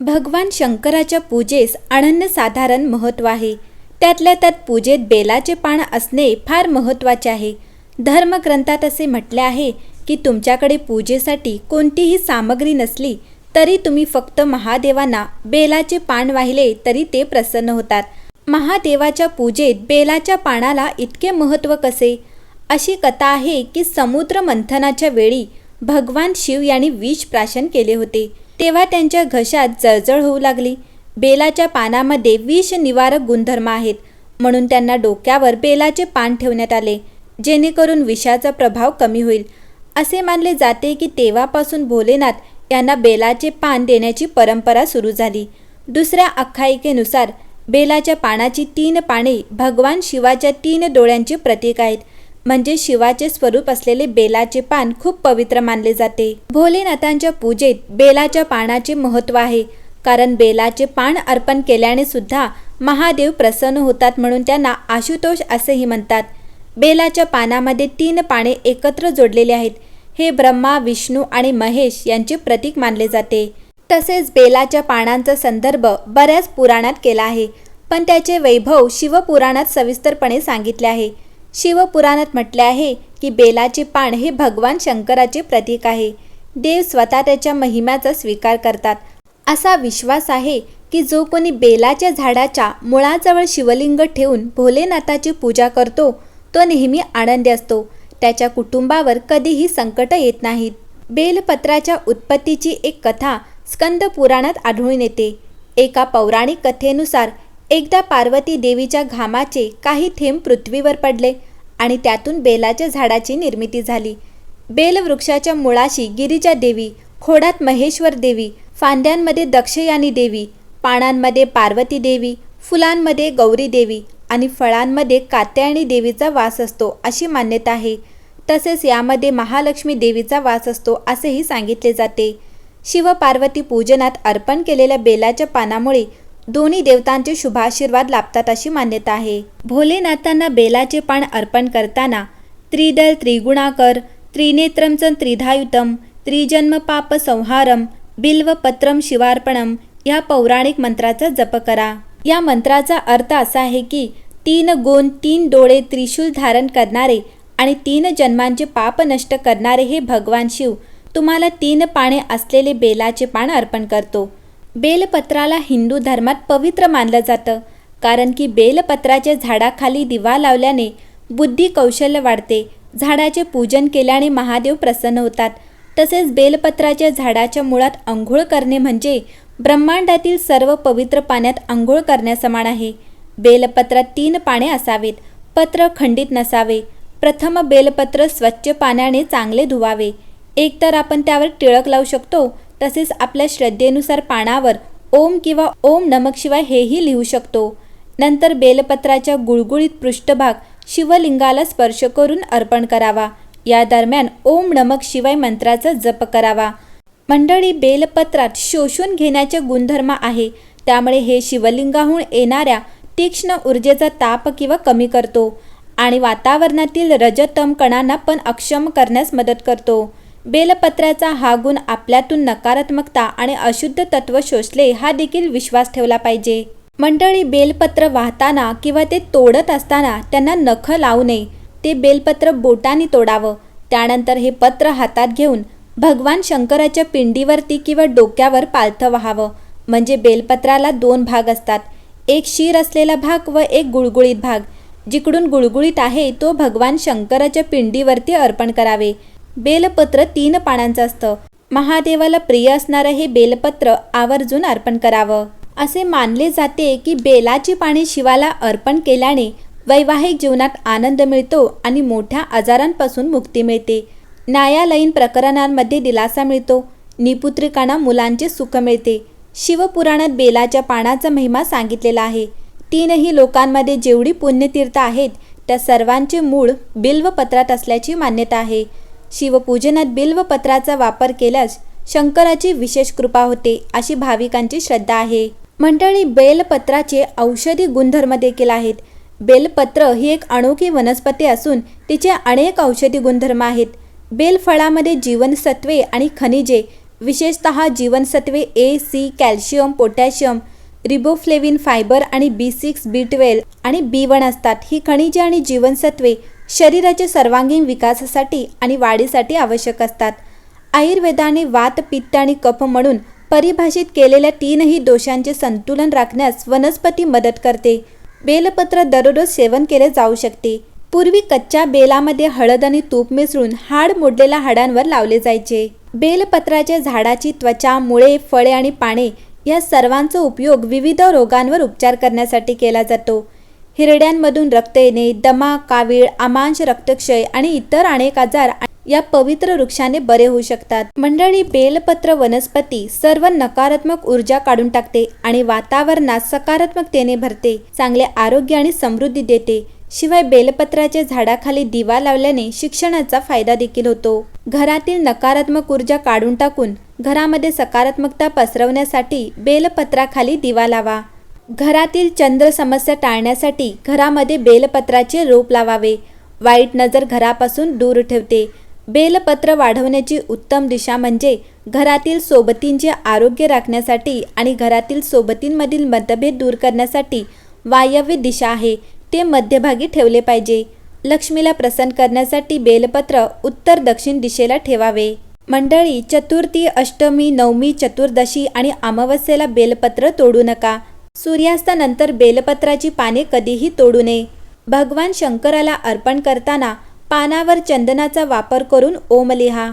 भगवान शंकराच्या पूजेस अनन्यसाधारण महत्त्व आहे. त्यातल्या त्यात पूजेत बेलाचे पान असणे फार महत्त्वाचे आहे. धर्मग्रंथात असे म्हटले आहे की तुमच्याकडे पूजेसाठी कोणतीही सामग्री नसली तरी तुम्ही फक्त महादेवांना बेलाचे पान वाहिले तरी ते प्रसन्न होतात. महादेवाच्या पूजेत बेलाच्या पानाला इतके महत्त्व कसे? अशी कथा आहे की समुद्र मंथनाच्या वेळी भगवान शिव यांनी विष प्राशन केले होते. तेव्हा त्यांच्या घशात जळजळ होऊ लागली. बेलाच्या पानामध्ये विष निवारक गुणधर्म आहेत म्हणून त्यांना डोक्यावर बेलाचे पान ठेवण्यात आले जेणेकरून विषाचा प्रभाव कमी होईल. असे मानले जाते की तेव्हापासून भोलेनाथ यांना बेलाचे पान देण्याची परंपरा सुरू झाली. दुसऱ्या आख्यायिकेनुसार बेलाच्या पानाची तीन पाने भगवान शिवाच्या तीन डोळ्यांचे प्रतीक आहेत. म्हणजे शिवाचे स्वरूप असलेले बेलाचे पान खूप पवित्र मानले जाते. भोलेनाथांच्या पूजेत बेलाच्या पानाचे महत्त्व आहे. कारण बेलाचे पान अर्पण केल्याने सुद्धा महादेव प्रसन्न होतात म्हणून त्यांना आशुतोष असेही म्हणतात. बेलाच्या पानामध्ये तीन पाने एकत्र जोडलेले आहेत. हे ब्रह्मा विष्णू आणि महेश यांचे प्रतीक मानले जाते. तसेच बेलाच्या पानांचा संदर्भ बऱ्याच पुराणात केला आहे. पण त्याचे वैभव शिवपुराणात सविस्तरपणे सांगितले आहे. शिवपुराणात म्हटले आहे की बेलाचे पान हे भगवान शंकराचे प्रतीक आहे. देव स्वतः त्याच्या महिम्याचा स्वीकार करतात. असा विश्वास आहे की जो कोणी बेलाच्या झाडाच्या मुळाजवळ शिवलिंग ठेवून भोलेनाथाची पूजा करतो तो नेहमी आनंदी असतो. त्याच्या कुटुंबावर कधीही संकट येत नाहीत. बेलपत्राच्या उत्पत्तीची एक कथा स्कंद पुराणात आढळून येते. एका पौराणिक कथेनुसार एकदा पार्वती देवीच्या घामाचे काही थेंब पृथ्वीवर पडले. आणि त्यातून बेलाच्या झाडाची निर्मिती झाली. बेलवृक्षाच्या मुळाशी गिरिजा देवी खोडात महेश्वर देवी फांद्यांमध्ये दक्षयानी देवी पानांमध्ये पार्वती देवी फुलांमध्ये गौरी देवी आणि फळांमध्ये कात्यायणी देवीचा वास असतो अशी मान्यता आहे. तसेच यामध्ये महालक्ष्मी देवीचा वास असतो असेही सांगितले जाते. शिवपार्वती पूजनात अर्पण केलेल्या बेलाच्या पानामुळे दोन्ही देवतांचे शुभाशीर्वाद लाभतात अशी मान्यता आहे. भोलेनाथांना बेलाचे पान अर्पण करताना त्रिदल त्रिगुणाकर त्रिनेत्रमचं त्रिधायुतम त्रिजन्म पाप संहारम बिल्वपत्रम शिवार्पणम या पौराणिक मंत्राचा जप करा. या मंत्राचा अर्थ असा आहे की तीन गुण तीन डोळे त्रिशूल धारण करणारे आणि तीन जन्मांचे पाप नष्ट करणारे हे भगवान शिव तुम्हाला तीन पाने असलेले बेलाचे पान अर्पण करतो. बेलपत्राला हिंदू धर्मात पवित्र मानलं जातं. कारण की बेलपत्राच्या झाडाखाली दिवा लावल्याने बुद्धी कौशल्य वाढते. झाडाचे पूजन केल्याने महादेव प्रसन्न होतात. तसेच बेलपत्राच्या झाडाच्या मुळात आंघोळ करणे म्हणजे ब्रह्मांडातील सर्व पवित्र पाण्यात आंघोळ करण्यासमान आहे. बेलपत्रात तीन पाने असावेत. पत्र खंडित नसावे. प्रथम बेलपत्र स्वच्छ पाण्याने चांगले धुवावे. एकतर आपण त्यावर टिळक लावू शकतो तसेच आपल्या श्रद्धेनुसार पानावर ओम किंवा ओम नमक शिवाय हेही लिहू शकतो. नंतर बेलपत्राच्या गुळगुळीत पृष्ठभाग शिवलिंगाला स्पर्श करून अर्पण करावा. या दरम्यान ओम नमक शिवाय मंत्राचा जप करावा. मंडळी बेलपत्रात शोषून घेण्याचे गुणधर्म आहे. त्यामुळे हे शिवलिंगाहून येणाऱ्या तीक्ष्ण ऊर्जेचा ताप किंवा कमी करतो आणि वातावरणातील रजतम कणांना पण अक्षम करण्यास मदत करतो. बेलपत्राचा हा गुण आपल्यातून नकारात्मकता आणि अशुद्ध तत्व शोषले हा देखील विश्वास ठेवला पाहिजे. मंडळी बेलपत्र वाहताना किंवा ते तोडत असताना त्यांना नख लावू नये. ते बेलपत्र बोटाने तोडावं. त्यानंतर हे पत्र हातात घेऊन भगवान शंकराच्या पिंडीवरती किंवा डोक्यावर पालथं व्हावं. म्हणजे बेलपत्राला दोन भाग असतात. एक शीर असलेला भाग व एक गुळगुळीत भाग. जिकडून गुळगुळीत आहे तो भगवान शंकराच्या पिंडीवरती अर्पण करावे. बेलपत्र तीन पानांचं असतं. महादेवाला प्रिय असणारं हे बेलपत्र आवर्जून अर्पण करावं. असे मानले जाते की बेलाची पाने शिवाला अर्पण केल्याने वैवाहिक जीवनात आनंद मिळतो आणि मोठ्या आजारांपासून मुक्ती मिळते. न्यायालयीन प्रकरणांमध्ये दिलासा मिळतो. निपुत्रिकांना मुलांचे सुख मिळते. शिवपुराणात बेलाच्या पानाचा महिमा सांगितलेला आहे. तीनही लोकांमध्ये जेवढी पुण्यतीर्थ आहेत त्या सर्वांचे मूळ बिल्वपत्रात असल्याची मान्यता आहे. शिवपूजनात बिल्वपत्राचा वापर केल्यास शंकराची विशेष कृपा होते अशी भाविकांची श्रद्धा आहे. मंडळी बेलपत्राचे औषधी गुणधर्म देखील आहेत. बेलपत्र ही एक अनोखी वनस्पती असून तिचे अनेक औषधी गुणधर्म आहेत. बेलफळामध्ये जीवनसत्वे आणि खनिजे विशेषत जीवनसत्वे A C calcium potassium riboflavin fibre आणि बी सिक्स बी ट्वेल्व आणि बी वन असतात. ही खनिजे आणि जीवनसत्वे शरीराच्या सर्वांगीण विकासासाठी आणि वाढीसाठी आवश्यक असतात. आयुर्वेदाने वात पित्त आणि कफ म्हणून परिभाषित केलेल्या तीनही दोषांचे संतुलन राखण्यास वनस्पती मदत करते. बेलपत्र दररोज सेवन केले जाऊ शकते. पूर्वी कच्च्या बेलामध्ये हळद आणि तूप मिसळून हाड मोडलेल्या हाडांवर लावले जायचे. बेलपत्राच्या झाडाची त्वचा मुळे फळे आणि पाने या सर्वांचा उपयोग विविध रोगांवर उपचार करण्यासाठी केला जातो. हिरड्यांमधून रक्त येणे दमा कावीळ आमांश रक्तक्षय आणि इतर अनेक आजार या पवित्र वृक्षाने बरे होऊ शकतात. मंडळी बेलपत्र वनस्पती सर्व नकारात्मक ऊर्जा काढून टाकते आणि वातावरणात सकारात्मकतेने भरते चांगले आरोग्य आणि समृद्धी देते. शिवाय बेलपत्राच्या झाडाखाली दिवा लावल्याने शिक्षणाचा फायदा देखील होतो. घरातील नकारात्मक ऊर्जा काढून टाकून घरामध्ये सकारात्मकता पसरवण्यासाठी बेलपत्राखाली दिवा लावा. घरातील चंद्र समस्या टाळण्यासाठी घरामध्ये बेलपत्राचे रोप लावावे. वाईट नजर घरापासून दूर ठेवते. बेलपत्र वाढवण्याची उत्तम दिशा म्हणजे घरातील सोबतींचे आरोग्य राखण्यासाठी आणि घरातील सोबतींमधील मतभेद दूर करण्यासाठी वायव्य दिशा आहे. ते मध्यभागी ठेवले पाहिजे. लक्ष्मीला प्रसन्न करण्यासाठी बेलपत्र उत्तर दक्षिण दिशेला ठेवावे. मंडळी चतुर्थी अष्टमी नवमी चतुर्दशी आणि अमावस्येला बेलपत्र तोडू नका. सूर्यास्तानंतर बेलपत्राची पाने कधीही तोडू नये. भगवान शंकराला अर्पण करताना पानावर चंदनाचा वापर करून ओम लिहा.